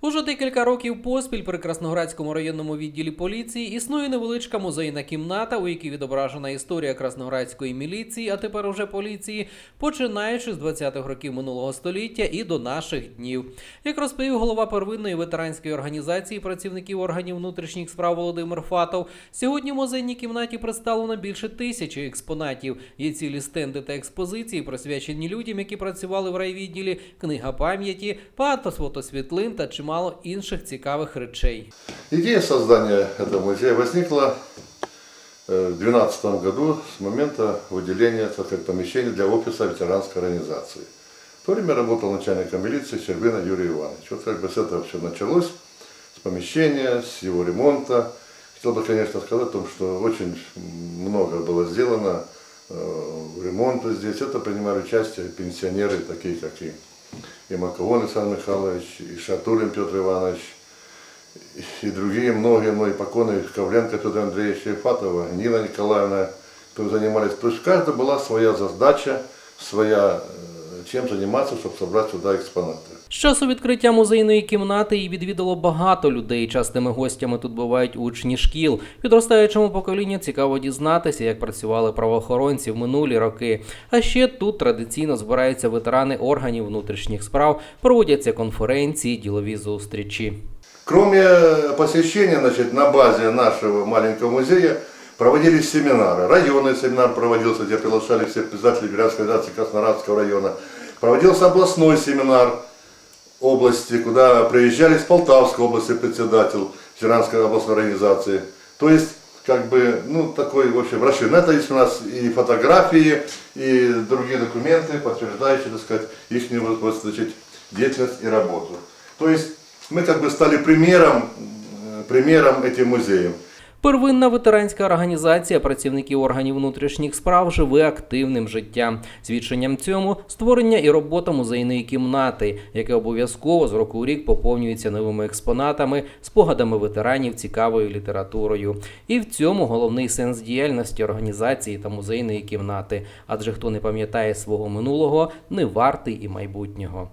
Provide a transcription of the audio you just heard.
Уже декілька років поспіль при Красноградському районному відділі поліції існує невеличка музейна кімната, у якій відображена історія красноградської міліції, а тепер уже поліції, починаючи з 20-х років минулого століття і до наших днів. Як розповів голова первинної ветеранської організації працівників органів внутрішніх справ Володимир Фатов, сьогодні в музейній кімнаті представлено більше тисячі експонатів. Є цілі стенди та експозиції, присвячені людям, які працювали в райвідділі, книга пам'яті, багато фотосвітлин та чимало інших цікавих речей. Идея создания этого музея возникла э, в 2012 году с момента выделения так сказать, помещений для офиса ветеранской организации. В то время работал начальником милиции Щербина Юрий Иванович. Вот как бы с этого все началось, с помещения, с его ремонта. Хотел бы, конечно, сказать о том, что очень много было сделано э, ремонта здесь. Это принимали участие пенсионеры, такие как и, и Маковон Александр Михайлович, и Шатулин Петр Иванович, и другие, многие, многие покойные, Ковленко Петр Андреевич, Ефатова, Нина Николаевна, кто занимались. То есть у каждого была своя задача, своя, э, чем заниматься, чтобы собрать сюда экспонаты. З часу відкриття музейної кімнати її відвідало багато людей. Частими гостями тут бувають учні шкіл. Підростаючому поколінню цікаво дізнатися, як працювали правоохоронці в минулі роки. А ще тут традиційно збираються ветерани органів внутрішніх справ, проводяться конференції, ділові зустрічі. Кроме посещения значит, на базе нашего маленького музея, проводились семинары. Районный семинар проводился, где приглашали всех писателей Грязской организации Краснорадского района. Проводился областной семинар области, куда приезжали из Полтавской области председатель Ветеранской областной организации. То есть, как бы, ну, такой, в общем, расширен. Это есть у нас и фотографии, и другие документы, подтверждающие, так сказать, их значит, деятельность и работу. То есть, мы как бы стали примером, э, примером этим музеям. Первинна ветеранська організація працівників органів внутрішніх справ живе активним життям. Свідченням цьому створення і робота музейної кімнати, яке обов'язково з року у рік поповнюється новими експонатами, спогадами ветеранів, цікавою літературою. І в цьому головний сенс діяльності організації та музейної кімнати. Адже хто не пам'ятає свого минулого, не вартий і майбутнього.